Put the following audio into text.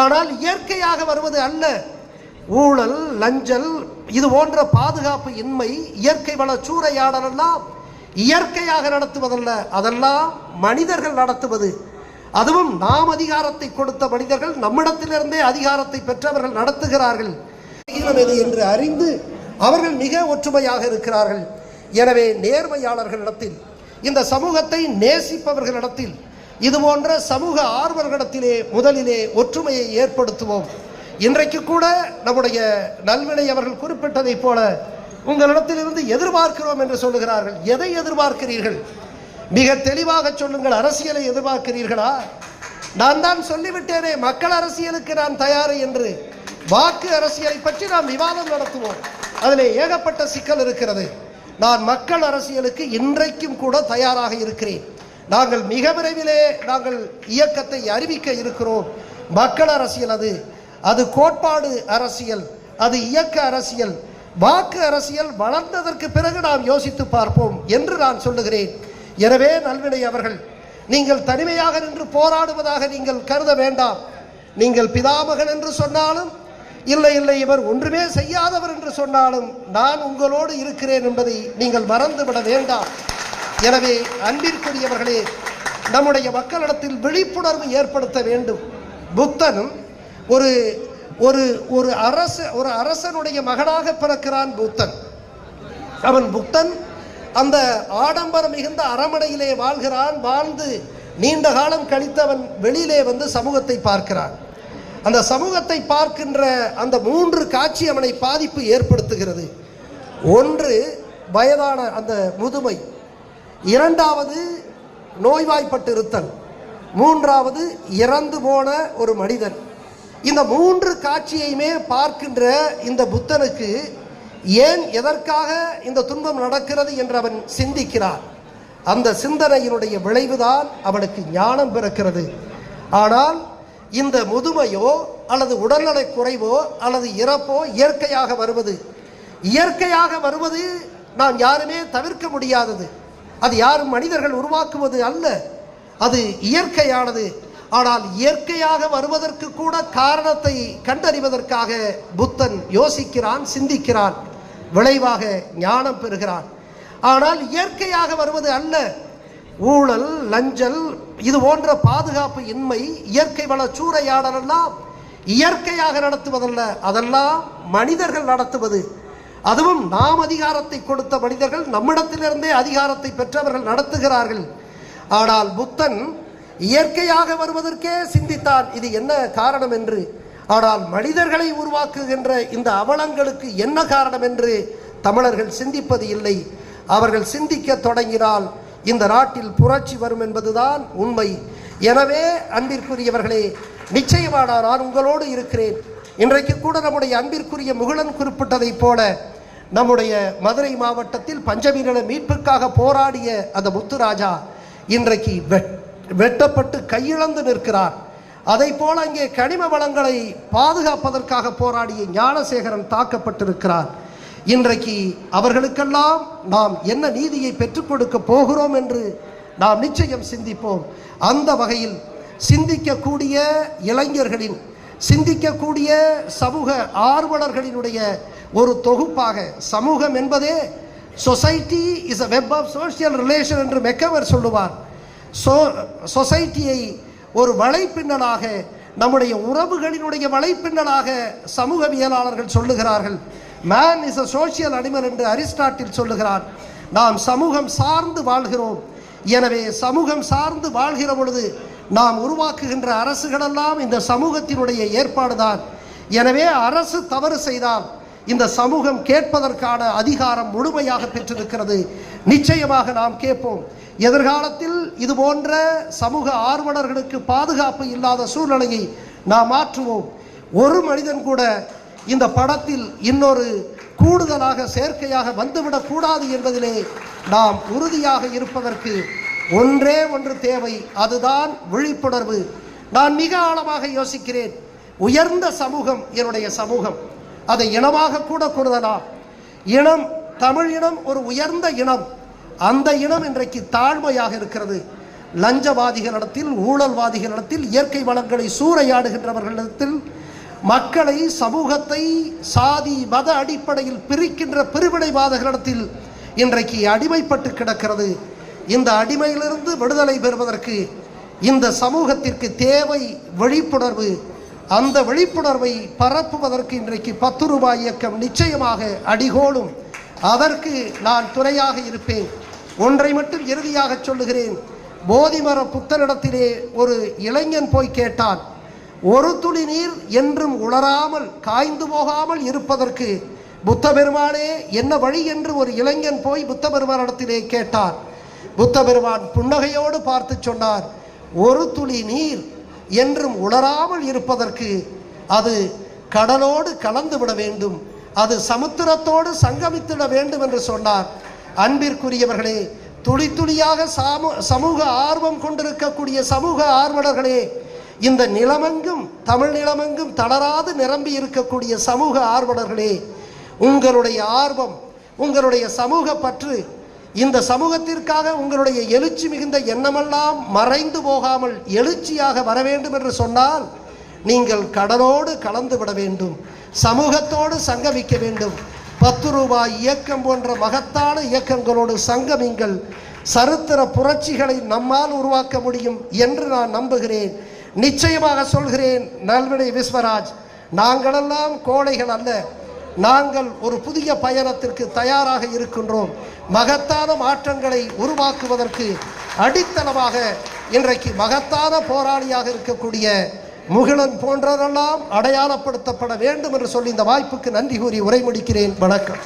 ஆனால் இயற்கையாக வருவது அல்ல. ஊழல் லஞ்சல் இது போன்ற பாதுகாப்பு இன்மை இயற்கை வள சூறையாடல் எல்லாம் இயற்கையாக நடத்துவதல்ல. அதெல்லாம் மனிதர்கள் நடத்துவது. அதுவும் நாம் அதிகாரத்தை கொடுத்த மனிதர்கள் நம்மிடத்திலிருந்தே அதிகாரத்தை பெற்றவர்கள் நடத்துகிறார்கள். எது என்று அறிந்து அவர்கள் மிக ஒற்றுமையாக இருக்கிறார்கள். எனவே நேர்மையாளர்களிடத்தில் இந்த சமூகத்தை நேசிப்பவர்களிடத்தில் இது போன்ற சமூக ஆர்வர்களிடத்திலே முதலிலே ஒற்றுமையை ஏற்படுத்துவோம். இன்றைக்கு கூட நம்முடைய நல்வினை அவர்கள் குறிப்பிட்டதைப் போல உங்களிடத்திலிருந்து எதிர்பார்க்கிறோம் என்று சொல்லுகிறார்கள். எதை எதிர்பார்க்கிறீர்கள்? மிக தெளிவாக சொல்லுங்கள். அரசியலை எதிர்பார்க்கிறீர்களா? நான் தான் சொல்லிவிட்டேனே. மக்கள் அரசியலுக்கு நான் தயார் என்று வாக்கு அரசியலை பற்றி நாம் விவாதம் நடத்துவோம். அதில் ஏகப்பட்ட சிக்கல் இருக்கிறது. நான் மக்கள் அரசியலுக்கு இன்றைக்கும் கூட தயாராக இருக்கிறேன். நாங்கள் மிக விரைவிலே நாங்கள் இயக்கத்தை அறிவிக்க இருக்கிறோம். மக்கள் அரசியல் அது. அது கோட்பாடு அரசியல் அது இயக்க அரசியல். வாக்கு அரசியல் வளர்ந்ததற்கு பிறகு நாம் யோசித்து பார்ப்போம் என்று நான் சொல்லுகிறேன். எனவே நல்வினை அவர்கள் நீங்கள் தனிமையாக நின்று போராடுவதாக நீங்கள் கருத வேண்டாம். நீங்கள் பிதாமகன் என்று சொன்னாலும் இல்லை இல்லை இவர் ஒன்றுமே செய்யாதவர் என்று சொன்னாலும் நான் உங்களோடு இருக்கிறேன் என்பதை நீங்கள் மறந்துவிட வேண்டாம். எனவே அன்பிற்குரியவர்களே நம்முடைய மக்களிடத்தில் விழிப்புணர்வு ஏற்படுத்த வேண்டும். புத்தனும் ஒரு ஒரு ஒரு அரச ஒரு அரசனுடைய மகனாக பிறக்கிறான் புத்தன். அவன் புத்தன் அந்த ஆடம்பரம் மிகுந்த அரமனையிலே வாழ்கிறான் வாழ்ந்து நீண்ட காலம் கழித்தவன் வெளியிலே வந்து சமூகத்தை பார்க்கிறான். அந்த சமூகத்தை பார்க்கின்ற அந்த மூன்று காட்சி அவனை பாதிப்பு ஏற்படுத்துகிறது. ஒன்று வயதான அந்த முதுமை. இரண்டாவது நோய்வாய்ப்பட்டு இருத்தல் மூன்றாவது இறந்து போன ஒரு மனிதன். இந்த மூன்று காட்சியையுமே பார்க்கின்ற இந்த புத்தனுக்கு ஏன் எதற்காக இந்த துன்பம் நடக்கிறது என்று அவன் சிந்திக்கிறான். அந்த சிந்தனையினுடைய விளைவுதான் அவனுக்கு ஞானம் பிறக்கிறது. ஆனால் இந்த முதுமையோ அல்லது உடல்நலை குறைவோ அல்லது இறப்போ இயற்கையாக வருவது. இயற்கையாக வருவது நாம் யாருமே தவிர்க்க முடியாதது. அது யாரும் மனிதர்கள் உருவாக்குவது அல்ல. அது இயற்கையானது. ஆனால் இயற்கையாக வருவதற்கு கூட காரணத்தை கண்டறிவதற்காக புத்தன் யோசிக்கிறான் சிந்திக்கிறான் விளைவாக ஞானம் பெறுகிறான். ஆனால் இயற்கையாக வருவது அல்ல. ஊழல் லஞ்சல் இது போன்ற பாதுகாப்பு இன்மை இயற்கை வள சூறையாடலெல்லாம் இயற்கையாக நடத்துவதல்ல. அதெல்லாம் மனிதர்கள் நடத்துவது. அதுவும் நாம் அதிகாரத்தை கொடுத்த மனிதர்கள் நம்மிடத்திலிருந்தே அதிகாரத்தை பெற்றவர்கள் நடத்துகிறார்கள். ஆனால் புத்தன் இயற்கையாக வருவதற்கே சிந்தித்தான். இது என்ன காரணம் என்று? ஆனால் மனிதர்களை உருவாக்குகின்ற இந்த அவலங்களுக்கு என்ன காரணம் என்று தமிழர்கள் சிந்திப்பது இல்லை. அவர்கள் சிந்திக்க தொடங்கினால் இந்த நாட்டில் புரட்சி வரும் என்பதுதான் உண்மை. எனவே அன்பிற்குரியவர்களே நிச்சயமாக நான் உங்களோடு இருக்கிறேன். இன்றைக்கு கூட நம்முடைய அன்பிற்குரிய முகுலன் குறிப்பிட்டதைப் போல நம்முடைய மதுரை மாவட்டத்தில் பஞ்சமி நில மீட்புக்காக போராடிய அந்த முத்துராஜா இன்றைக்கு வெட் வெட்டப்பட்டு கையிழந்து நிற்கிறார். அதை போல அங்கே கனிம வளங்களை பாதுகாப்பதற்காக போராடிய ஞானசேகரன் தாக்கப்பட்டிருக்கிறார். இன்றைக்கு அவர்களுக்கெல்லாம் நாம் என்ன நீதியை பெற்றுக் கொடுக்க போகிறோம் என்று நாம் நிச்சயம் சிந்திப்போம். அந்த வகையில் சிந்திக்கக்கூடிய இளைஞர்களின் சிந்திக்கக்கூடிய சமூக ஆர்வலர்களினுடைய ஒரு தொகுப்பாக சமூகம் என்பதே society is a web of social relation என்று மெக்கவர் சொல்லுவார். சோ சொசைட்டியை ஒரு வலைப்பின்னலாக நம்முடைய உறவுகளினுடைய வலைப்பின்னலாக சமூகவியலாளர்கள் சொல்லுகிறார்கள். Man is a social animal என்று அரிஸ்டாட்டில் சொல்லுகிறார். நாம் சமூகம் சார்ந்து வாழ்கிறோம். எனவே சமூகம் சார்ந்து வாழ்கிற பொழுது நாம் உருவாக்குகின்ற அரசுகளெல்லாம் இந்த சமூகத்தினுடைய ஏற்பாடுதான். எனவே அரசு தவறு செய்தால் இந்த சமூகம் கேட்பதற்கான அதிகாரம் முழுமையாக பெற்றிருக்கிறது. நிச்சயமாக நாம் கேட்போம். எதிர்காலத்தில் இது போன்ற சமூக ஆர்வலர்களுக்கு பாதுகாப்பு இல்லாத சூழ்நிலையை நாம் மாற்றுவோம். ஒரு மனிதன் கூட இந்த படத்தில் இன்னொரு கூடுதலாக செயற்கையாக வந்துவிடக்கூடாது என்பதிலே நாம் உறுதியாக இருப்பதற்கு ஒன்றே ஒன்று தேவை அதுதான் விழிப்புணர்வு. நான் மிக ஆழமாக யோசிக்கிறேன். உயர்ந்த சமூகம் என்னுடைய சமூகம். அதை இனமாக கூட கூறுதலாம் இனம் தமிழ் இனம் ஒரு உயர்ந்த இனம். அந்த இனம் இன்றைக்கு தாழ்மையாக இருக்கிறது. லஞ்சவாதிகளிடத்தில் ஊழல்வாதிகளிடத்தில் இயற்கை வளங்களை சூறையாடுகின்றவர்களிடத்தில் மக்களை சமூகத்தை சாதி மத அடிப்படையில் பிரிக்கின்ற பிரிவினைவாதங்களிடத்தில் இன்றைக்கு அடிமைப்பட்டு கிடக்கிறது. இந்த அடிமையிலிருந்து விடுதலை பெறுவதற்கு இந்த சமூகத்திற்கு தேவை விழிப்புணர்வு. அந்த விழிப்புணர்வை பரப்புவதற்கு இன்றைக்கு பத்து ரூபாய் இயக்கம் நிச்சயமாக அடிகோலும். அதற்கு நான் துணையாக இருப்பேன். ஒன்றை மட்டும் இறுதியாக சொல்லுகிறேன். போதிமர புத்தரிடத்திலே ஒரு இளைஞன் போய் கேட்டான் ஒரு துளி நீர் என்றும் உளராமல் காய்ந்து போகாமல் இருப்பதற்கு புத்த பெருமானே என்ன வழி? என்று ஒரு இளைஞன் போய் புத்த பெருமானிடத்திலே கேட்டார் புத்த பெருமான் புன்னகையோடு பார்த்து சொன்னார் ஒரு துளி நீர் என்றும் உளராமல் இருப்பதற்கு அது கடலோடு கலந்து விட வேண்டும் அது சமுத்திரத்தோடு சங்கமித்திட வேண்டும் என்று சொன்னார். அன்பிற்குரியவர்களே துளி துளியாக சாமு சமூக ஆர்வம் கொண்டிருக்கக்கூடிய சமூக ஆர்வலர்களே இந்த நிலமெங்கும் தமிழ் நிலமெங்கும் தளராது நிரம்பி இருக்கக்கூடிய சமூக ஆர்வலர்களே உங்களுடைய ஆர்வம் உங்களுடைய சமூக பற்று இந்த சமூகத்திற்காக உங்களுடைய எழுச்சி மிகுந்த எண்ணமெல்லாம் மறைந்து போகாமல் எழுச்சியாக வர வேண்டும் என்று சொன்னால் நீங்கள் கடலோடு கலந்து விட வேண்டும் சமூகத்தோடு சங்கமிக்க வேண்டும். பத்து ரூபாய் இயக்கம் போன்ற மகத்தான இயக்கங்களோடு சங்கமிங்கள் சரித்திர புரட்சிகளை நம்மால் உருவாக்க முடியும் என்று நான் நம்புகிறேன். நிச்சயமாக சொல்கிறேன் நல்வினை விஸ்வராஜ் நாங்களெல்லாம் கோழைகள் அல்ல. நாங்கள் ஒரு புதிய பயணத்திற்கு தயாராக இருக்கின்றோம். மகத்தான மாற்றங்களை உருவாக்குவதற்கு அடித்தளமாக இன்றைக்கு மகத்தான போராளியாக இருக்கக்கூடிய முகிலன் போன்றவரெல்லாம் அடையாளப்படுத்தப்பட வேண்டும் என்று சொல்லி இந்த வாய்ப்புக்கு நன்றி கூறி உரை முடிக்கிறேன் வணக்கம்.